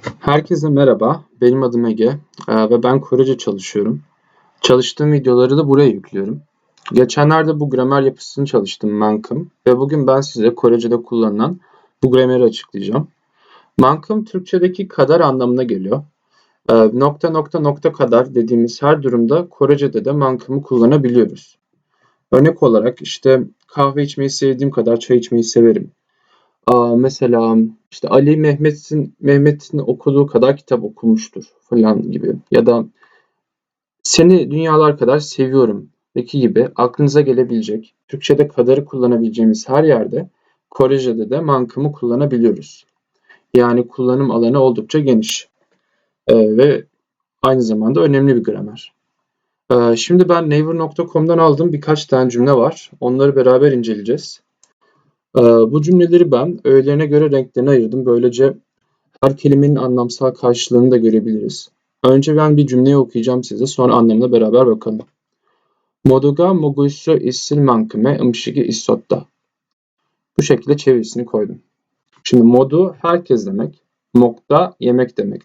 Herkese merhaba, benim adım Ege eee, ve ben Korece çalışıyorum. Çalıştığım videoları da buraya yüklüyorum. Geçenlerde bu gramer yapısını çalıştım Mankım ve bugün ben size Korece'de kullanılan bu grameri açıklayacağım. Mankım Türkçedeki kadar anlamına geliyor. Eee, nokta nokta nokta kadar dediğimiz her durumda Korece'de de mankımı kullanabiliyoruz. Örnek olarak işte kahve içmeyi sevdiğim kadar çay içmeyi severim. Mesela işte Ali Mehmet'in Mehmet'in okuduğu kadar kitap okumuştur falan gibi ya da seni dünyalar kadar seviyorum peki gibi aklınıza gelebilecek Türkçe'de kadarı kullanabileceğimiz her yerde Korece'de de mankımı kullanabiliyoruz. Yani kullanım alanı oldukça geniş Ee, ve aynı zamanda önemli bir gramer. Ee, şimdi ben Naver.com'dan aldığım birkaç tane cümle var. Onları beraber inceleyeceğiz. Ee, bu cümleleri ben öğelerine göre renklerine ayırdım. Böylece her kelimenin anlamsal karşılığını da görebiliriz. Önce ben bir cümleyi okuyacağım size, sonra anlamına beraber bakalım. Modoga mogushyo isil mankime ımşigi issotta. Bu şekilde çevirisini koydum. Şimdi modu herkes demek. Mokta yemek demek.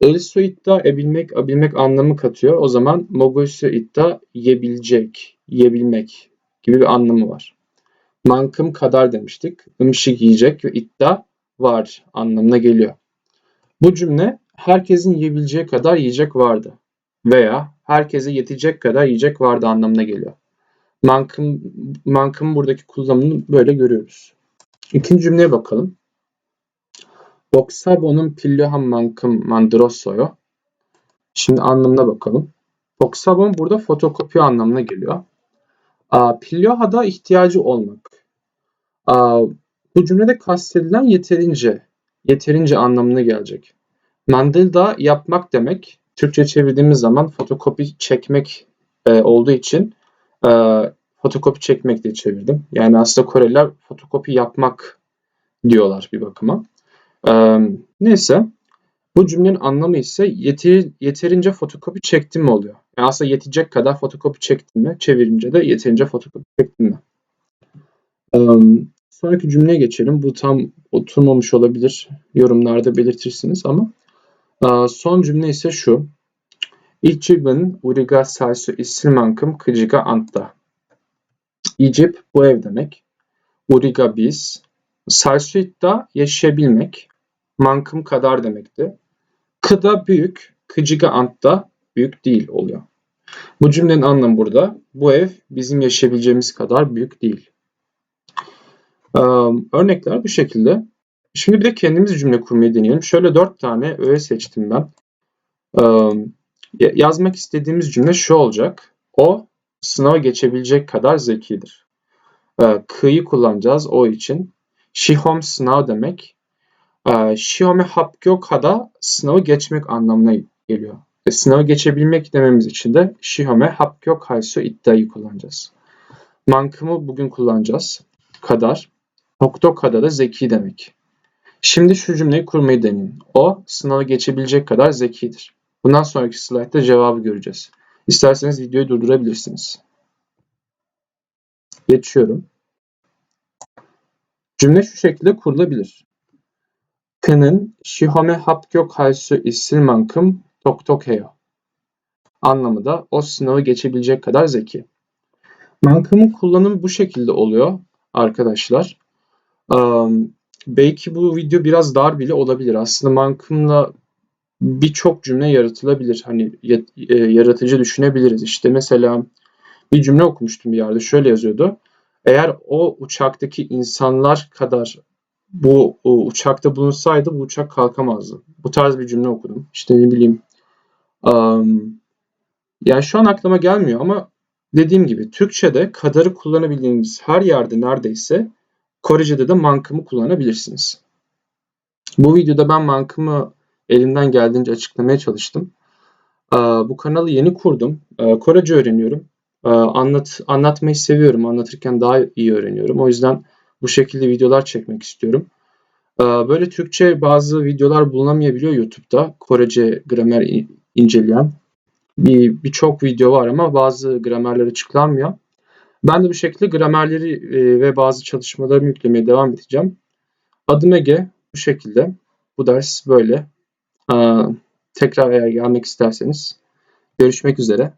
El suitta ebilmek, abilmek anlamı katıyor. O zaman mogushyo itta yebilecek, yebilmek gibi bir anlamı var. Mankım kadar demiştik. Imşik yiyecek ve iddia var anlamına geliyor. Bu cümle herkesin yiyebileceği kadar yiyecek vardı veya herkese yetecek kadar yiyecek vardı anlamına geliyor. Mankım, mankım buradaki kullanımını böyle görüyoruz. İkinci cümleye bakalım. Oksabo'nun pillohan mankım mandrosso'yu. Şimdi anlamına bakalım. Oksabon burada fotokopi anlamına geliyor. Pilyoha'da ihtiyacı olmak bu cümlede kastedilen yeterince, yeterince anlamına gelecek. Mandil da yapmak demek. Türkçe çevirdiğimiz zaman fotokopi çekmek e, olduğu için e, fotokopi çekmek diye çevirdim. Yani aslında Koreliler fotokopi yapmak diyorlar bir bakıma. E, neyse. Bu cümlenin anlamı ise yeteri, yeterince fotokopi çektim mi oluyor. Yani aslında yetecek kadar fotokopi çektim mi? Çevirince de yeterince fotokopi çektim mi? Sonraki cümleye geçelim. Bu tam oturmamış olabilir. Yorumlarda belirtirsiniz ama son cümle ise şu. İçiben uriga saysu isilmankım kıcıga antta. İcip bu ev demek. Uriga biz. Saysu da yaşayabilmek. Mankım kadar demekti. Kıda büyük, kıcıga antta büyük değil oluyor. Bu cümlenin anlamı burada. Bu ev bizim yaşayabileceğimiz kadar büyük değil. Ee, örnekler bu şekilde. Şimdi bir de kendimiz cümle kurmayı deneyelim. Şöyle dört tane öğe seçtim ben. Ee, yazmak istediğimiz cümle şu olacak. O sınava geçebilecek kadar zekidir. Ee, kı'yı kullanacağız o için. Şihom sınav demek. Ee, Şihome hapgyokha'da sınavı geçmek anlamına geliyor. E, sınavı geçebilmek dememiz için de Şihome hapgyokhaisu iddiayı kullanacağız. Mankımı bugün kullanacağız. Kadar. Hoktoka'da da zeki demek. Şimdi şu cümleyi kurmayı deneyin. O sınava geçebilecek kadar zekidir. Bundan sonraki slaytta cevabı göreceğiz. İsterseniz videoyu durdurabilirsiniz. Geçiyorum. Cümle şu şekilde kurulabilir. Kının şihome hapkyo kalsu isilmankım toktokheyo. Anlamı da o sınavı geçebilecek kadar zeki. Mankımın kullanımı bu şekilde oluyor arkadaşlar. Um, belki bu video biraz dar bile olabilir. Aslında Mankım'la birçok cümle yaratılabilir. Hani e, yaratıcı düşünebiliriz. İşte mesela bir cümle okumuştum bir yerde. Şöyle yazıyordu. Eğer o uçaktaki insanlar kadar bu uçakta bulunsaydı bu uçak kalkamazdı. Bu tarz bir cümle okudum. İşte ne bileyim. Um, yani şu an aklıma gelmiyor ama dediğim gibi Türkçe'de kadarı kullanabildiğimiz her yerde neredeyse Korece'de de mankımı kullanabilirsiniz. Bu videoda ben mankımı elimden geldiğince açıklamaya çalıştım. Bu kanalı yeni kurdum. Korece öğreniyorum. Anlat, anlatmayı seviyorum. Anlatırken daha iyi öğreniyorum. O yüzden bu şekilde videolar çekmek istiyorum. Böyle Türkçe bazı videolar bulunamayabiliyor YouTube'da. Korece gramer inceleyen. Bir birçok video var ama bazı gramerler açıklanmıyor. Ben de bu şekilde gramerleri e, ve bazı çalışmalarımı yüklemeye devam edeceğim. Adım Ege bu şekilde. Bu ders böyle. Tekrar eğer gelmek isterseniz görüşmek üzere.